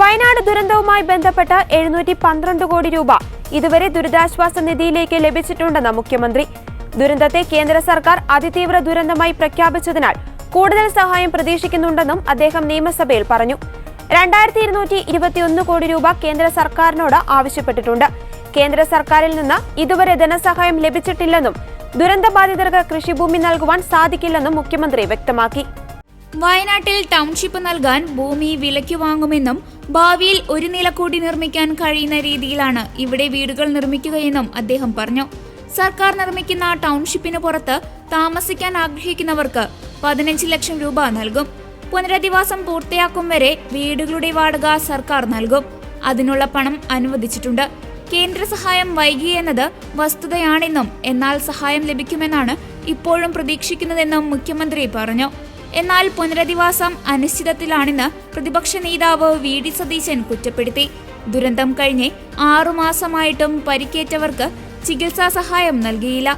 വയനാട് ദുരന്തവുമായി ബന്ധപ്പെട്ട് എഴുന്നൂറ്റി പന്ത്രണ്ട് കോടി രൂപ ഇതുവരെ ദുരിതാശ്വാസ നിധിയിലേക്ക് ലഭിച്ചിട്ടുണ്ടെന്ന് മുഖ്യമന്ത്രി. ദുരന്തത്തെ കേന്ദ്ര സർക്കാർ അതിതീവ്ര ദുരന്തമായി പ്രഖ്യാപിച്ചതിനാൽ കൂടുതൽ സഹായം പ്രതീക്ഷിക്കുന്നുണ്ടെന്നും അദ്ദേഹം നിയമസഭയിൽ പറഞ്ഞു. രണ്ടായിരത്തി ഇരുന്നൂറ്റി ഇരുപത്തിയൊന്ന് കോടി രൂപ കേന്ദ്ര സർക്കാരിനോട് ആവശ്യപ്പെട്ടിട്ടുണ്ട്. കേന്ദ്ര സർക്കാരിൽ നിന്ന് ഇതുവരെ ധനസഹായം ലഭിച്ചിട്ടില്ലെന്നും ദുരന്തബാധിതർക്ക് കൃഷിഭൂമി നൽകുവാൻ സാധിക്കില്ലെന്നും മുഖ്യമന്ത്രി വ്യക്തമാക്കി. വയനാട്ടിൽ ടൗൺഷിപ്പ് നൽകാൻ ഭൂമി വിലയ്ക്ക് വാങ്ങുമെന്നും ഭാവിയിൽ ഒരു നില കൂടി നിർമ്മിക്കാൻ കഴിയുന്ന രീതിയിലാണ് ഇവിടെ വീടുകൾ നിർമ്മിക്കുകയെന്നും അദ്ദേഹം പറഞ്ഞു. സർക്കാർ നിർമ്മിക്കുന്ന ടൗൺഷിപ്പിന് പുറത്ത് താമസിക്കാൻ ആഗ്രഹിക്കുന്നവർക്ക് പതിനഞ്ച് ലക്ഷം രൂപ നൽകും. പുനരധിവാസം പൂർത്തിയാക്കും വരെ വീടുകളുടെ വാടക സർക്കാർ നൽകും. അതിനുള്ള പണം അനുവദിച്ചിട്ടുണ്ട്. കേന്ദ്ര സഹായം വൈകിയെന്നത് വസ്തുതയാണെന്നും എന്നാൽ സഹായം ലഭിക്കുമെന്നാണ് ഇപ്പോഴും പ്രതീക്ഷിക്കുന്നതെന്നും മുഖ്യമന്ത്രി പറഞ്ഞു. എന്നാൽ പുനരധിവാസം അനിശ്ചിതത്തിലാണെന്ന് പ്രതിപക്ഷ നേതാവ് വി ഡി സതീശൻ കുറ്റപ്പെടുത്തി. ദുരന്തം കഴിഞ്ഞ് ആറുമാസമായിട്ടും പരിക്കേറ്റവർക്ക് ചികിത്സാ സഹായം നൽകിയില്ല.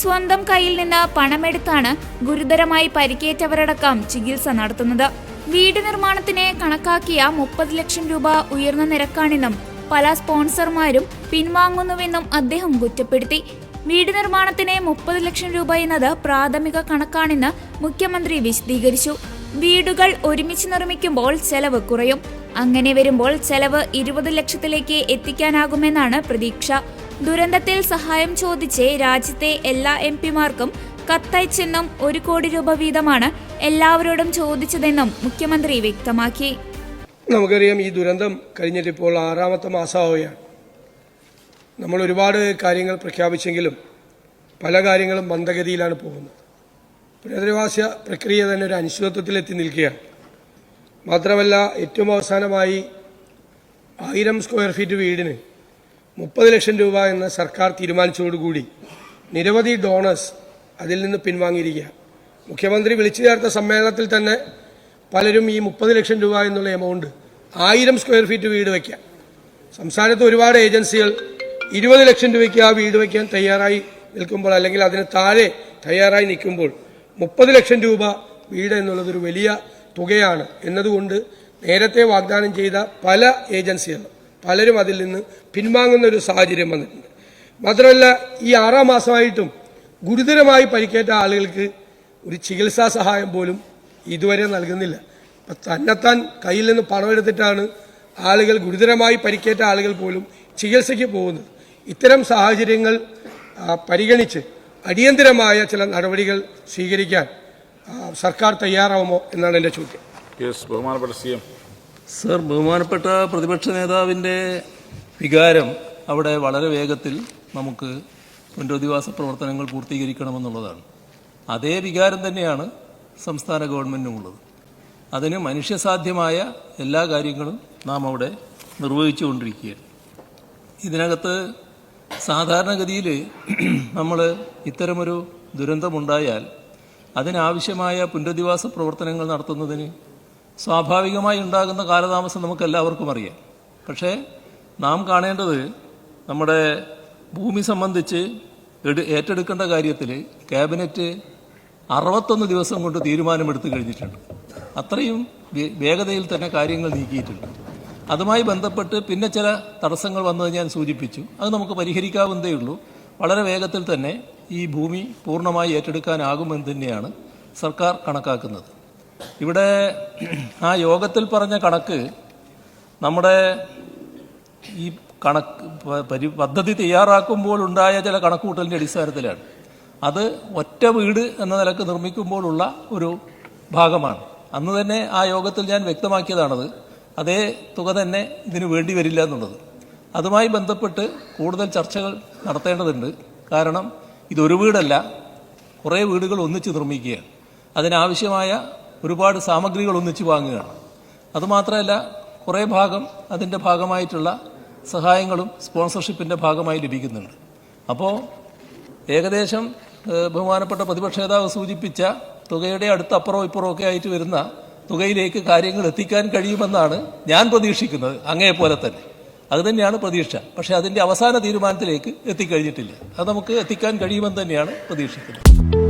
സ്വന്തം കയ്യിൽ നിന്ന് പണമെടുത്താണ് ഗുരുതരമായി പരിക്കേറ്റവരടക്കം ചികിത്സ നടത്തുന്നത്. വീട് നിർമ്മാണത്തിന് കണക്കാക്കിയ മുപ്പത് ലക്ഷം രൂപ ഉയർന്ന നിരക്കാണെന്നും പല സ്പോൺസർമാരും പിൻവാങ്ങുന്നുവെന്നും അദ്ദേഹം കുറ്റപ്പെടുത്തി. വീട് നിർമ്മാണത്തിന് മുപ്പത് ലക്ഷം രൂപ എന്നത് പ്രാഥമിക കണക്കാണെന്ന് മുഖ്യമന്ത്രി വിശദീകരിച്ചു. വീടുകൾ ഒരുമിച്ച് നിർമ്മിക്കുമ്പോൾ ചെലവ് കുറയും. അങ്ങനെ വരുമ്പോൾ ചെലവ് ഇരുപത് ലക്ഷത്തിലേക്ക് എത്തിക്കാനാകുമെന്നാണ് പ്രതീക്ഷ. ദുരന്തത്തിൽ സഹായം ചോദിച്ച് രാജ്യത്തെ എല്ലാ എം പിമാർക്കും കത്തയച്ചെന്നും ഒരു കോടി രൂപ വീതമാണ് എല്ലാവരോടും ചോദിച്ചതെന്നും മുഖ്യമന്ത്രി വ്യക്തമാക്കി. നമുക്കറിയാം ഈ ദുരന്തം കഴിഞ്ഞിട്ട് ഇപ്പോൾ ആറാമത്തെ മാസമാവുകയാണ്. നമ്മൾ ഒരുപാട് കാര്യങ്ങൾ പ്രഖ്യാപിച്ചെങ്കിലും പല കാര്യങ്ങളും മന്ദഗതിയിലാണ് പോകുന്നത്. പുനരധിവാസ പ്രക്രിയ തന്നെ ഒരു അനിശ്ചിതത്വത്തിലെത്തി നിൽക്കുകയാണ്. മാത്രമല്ല ഏറ്റവും അവസാനമായി ആയിരം സ്ക്വയർ ഫീറ്റ് വീടിന് മുപ്പത് ലക്ഷം രൂപ എന്ന സർക്കാർ തീരുമാനിച്ചതോടുകൂടി നിരവധി ഡോണേഴ്സ് അതിൽ നിന്ന് പിൻവാങ്ങിയിരിക്കുകയാണ്. മുഖ്യമന്ത്രി വിളിച്ചു ചേർത്ത സമ്മേളനത്തിൽ തന്നെ പലരും ഈ മുപ്പത് ലക്ഷം രൂപ എന്നുള്ള എമൗണ്ട് ആയിരം സ്ക്വയർ ഫീറ്റ് വീട് വയ്ക്കാം സംസ്ഥാനത്ത് ഒരുപാട് ഏജൻസികൾ ഇരുപത് ലക്ഷം രൂപയ്ക്ക് ആ വീട് വയ്ക്കാൻ തയ്യാറായി നിൽക്കുമ്പോൾ അല്ലെങ്കിൽ അതിന് താഴെ തയ്യാറായി നിൽക്കുമ്പോൾ മുപ്പത് ലക്ഷം രൂപ വീട് എന്നുള്ളതൊരു വലിയ തുകയാണ്. എന്നതുകൊണ്ട് നേരത്തെ വാഗ്ദാനം ചെയ്ത പല ഏജൻസികളും പലരും അതിൽ നിന്ന് പിൻവാങ്ങുന്ന ഒരു സാഹചര്യം വന്നിട്ടുണ്ട്. മാത്രമല്ല ഈ ആറാം മാസമായിട്ടും ഗുരുതരമായി പരിക്കേറ്റ ആളുകൾക്ക് ഒരു ചികിത്സാ സഹായം പോലും ഇതുവരെ നൽകുന്നില്ല. അപ്പം തന്നെത്താൻ കയ്യിൽ നിന്ന് പണമെടുത്തിട്ടാണ് ആളുകൾ ഗുരുതരമായി പരിക്കേറ്റ ആളുകൾ പോലും ചികിത്സയ്ക്ക് പോകുന്നത്. ഇത്തരം സാഹചര്യങ്ങൾ പരിഗണിച്ച് അടിയന്തരമായ ചില നടപടികൾ സ്വീകരിക്കാൻ സർക്കാർ തയ്യാറാവുമോ എന്നാണ് എന്റെ ചോദ്യം. യെസ് ബഹുമാനപ്പെട്ട സി എം. സർ ബഹുമാനപ്പെട്ട പ്രതിപക്ഷ നേതാവിന്റെ വികാരം അവിടെ വളരെ വേഗത്തിൽ നമുക്ക് പുനരധിവാസ പ്രവർത്തനങ്ങൾ പൂർത്തീകരിക്കണമെന്നുള്ളതാണ്. അതേ വികാരം തന്നെയാണ് സംസ്ഥാന ഗവൺമെന്റിനുമുള്ളത് അതിന് മനുഷ്യസാധ്യമായ എല്ലാ കാര്യങ്ങളും നാം അവിടെ നിർവഹിച്ചുകൊണ്ടിരിക്കുകയാണ്. ഇതിനകത്ത് സാധാരണഗതിയിൽ നമ്മൾ ഇത്തരമൊരു ദുരന്തമുണ്ടായാൽ അതിനാവശ്യമായ പുനരധിവാസ പ്രവർത്തനങ്ങൾ നടത്തുന്നതിന് സ്വാഭാവികമായി ഉണ്ടാകുന്ന കാലതാമസം നമുക്ക് എല്ലാവർക്കും അറിയാം. പക്ഷേ നാം കാണേണ്ടത് നമ്മുടെ ഭൂമി സംബന്ധിച്ച് ഏറ്റെടുക്കേണ്ട കാര്യത്തിൽ ക്യാബിനറ്റ് അറുപത്തൊന്ന് ദിവസം കൊണ്ട് തീരുമാനമെടുത്തു കഴിഞ്ഞിട്ടുണ്ട്. അത്രയും വേഗതയിൽ തന്നെ കാര്യങ്ങൾ നീക്കിയിട്ടുണ്ട്. അതുമായി ബന്ധപ്പെട്ട് പിന്നെ ചില തടസ്സങ്ങൾ വന്നത് ഞാൻ സൂചിപ്പിച്ചു. അത് നമുക്ക് പരിഹരിക്കാവുന്നതേ ഉള്ളൂ. വളരെ വേഗത്തിൽ തന്നെ ഈ ഭൂമി പൂർണമായി ഏറ്റെടുക്കാനാകുമെന്ന് തന്നെയാണ് സർക്കാർ കണക്കാക്കുന്നത്. ഇവിടെ ആ യോഗത്തിൽ പറഞ്ഞ കണക്ക് നമ്മുടെ ഈ കണക്ക് പരി പദ്ധതി തയ്യാറാക്കുമ്പോൾ ഉണ്ടായ ചില കണക്കുകൂട്ടലിന്റെ അടിസ്ഥാനത്തിലാണ്. അത് ഒറ്റ വീട് എന്ന നിലയ്ക്ക് നിർമ്മിക്കുമ്പോഴുള്ള ഒരു ഭാഗമാണ്. അന്ന് തന്നെ ആ യോഗത്തിൽ ഞാൻ വ്യക്തമാക്കിയതാണത്. അതേ തുക തന്നെ ഇതിന് വേണ്ടി വരില്ല എന്നുള്ളത്. അതുമായി ബന്ധപ്പെട്ട് കൂടുതൽ ചർച്ചകൾ നടത്തേണ്ടതുണ്ട്. കാരണം ഇതൊരു വീടല്ല. കുറേ വീടുകൾ ഒന്നിച്ച് നിർമ്മിക്കുകയാണ്. അതിനാവശ്യമായ ഒരുപാട് സാമഗ്രികൾ ഒന്നിച്ച് വാങ്ങുകയാണ്. അതുമാത്രമല്ല കുറേ ഭാഗം അതിന്റെ ഭാഗമായിട്ടുള്ള സഹായങ്ങളും സ്പോൺസർഷിപ്പിന്റെ ഭാഗമായി ലഭിക്കുന്നുണ്ട്. അപ്പോൾ ഏകദേശം ബഹുമാനപ്പെട്ട പ്രതിപക്ഷ നേതാവ് സൂചിപ്പിച്ച തുകയുടെ അടുത്തപ്പുറവും ഇപ്പുറമൊക്കെ ആയിട്ട് വരുന്ന തുകയിലേക്ക് കാര്യങ്ങൾ എത്തിക്കാൻ കഴിയുമെന്നാണ് ഞാൻ പ്രതീക്ഷിക്കുന്നത്. അങ്ങേപോലെ തന്നെ. അത് തന്നെയാണ് പ്രതീക്ഷ. പക്ഷേ അതിന്റെ അവസാന തീരുമാനത്തിലേക്ക് എത്തിക്കഴിഞ്ഞിട്ടില്ല. അത് നമുക്ക് എത്തിക്കാൻ കഴിയുമെന്ന് തന്നെയാണ് പ്രതീക്ഷിക്കുന്നത്.